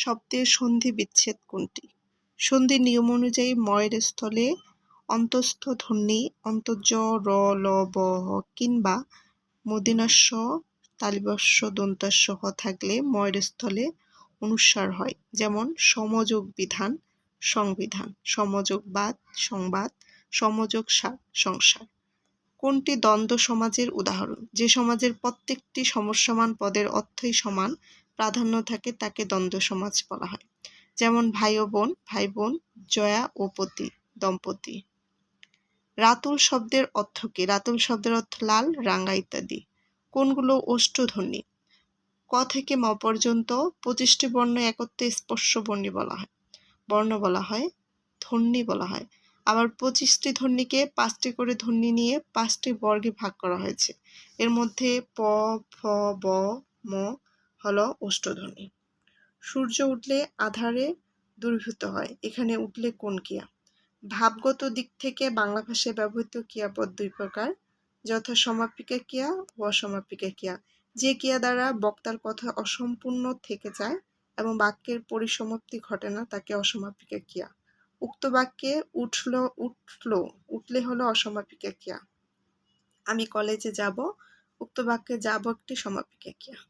শব্দের সন্ধি বিচ্ছেদ কোনটি? সন্ধির নিয়ম অনুযায়ী ময়ের স্থলে অন্তস্থ ধ্বনি, অন্তর্জ, র, ল, ব কিংবা মদিনাস্য তালিবস্য দন্তাস্য হ থাকলে ময়ের স্থলে অনুস্বার হয়। যেমন সমযোগ বিধান, সংবিধান, সমযোগ বাদ, সংবাদ, সমযোগ সার সংসার। কোনটি দ্বন্দ্ব সমাজের উদাহরণ? যে সমাজের প্রত্যেকটি সমস্যমান পদের অর্থই সমান, প্রাধান্য থাকে তাকে দ্বন্দ্ব সমাজ বলা হয়। যেমন ভাই ও বোন, ভাই বোন, জয়া ও পতি, দম্পতি। রাতুল শব্দের অর্থ কি? রাতুল শব্দের অর্থ লাল রাঙ্গা ইত্যাদি। কোনগুলো অষ্টধ্বনি? ক থেকে ম পর্যন্ত পঁচিশটি বর্ণ একত্রে স্পর্শ বর্ণী বলা হয়। বর্ণ বলা হয়, ধ্বনি বলা হয়। আবার পঁচিশটি ধ্বনিকে পাঁচটি করে ধ্বনি নিয়ে পাঁচটি বর্গে ভাগ করা হয়েছে। এর মধ্যে প, ফ, ব, ম হল অষ্টধ্বনি সূর্য উঠলে আধারে দূরীভূত হয়। এখানে উঠলে কোন ক্রিয়া? ভাবগত দিক থেকে বাংলা ভাষায় ব্যবহৃত ক্রিয়াপদ দুই প্রকার যথা সমাপিকা ক্রিয়া ও অসমাপিকা ক্রিয়া। যে ক্রিয়া দ্বারা বক্তার কথা অসম্পূর্ণ থেকে যায় এবং বাক্যের পরিসমাপ্তি ঘটে না, তাকে অসমাপিকা ক্রিয়া। উক্ত বাক্যে উঠল উঠল, উঠলে হলো অসমাপিকা ক্রিয়া। আমি কলেজে যাব, উক্ত বাক্যে যাব একটি সমাপিকা ক্রিয়া।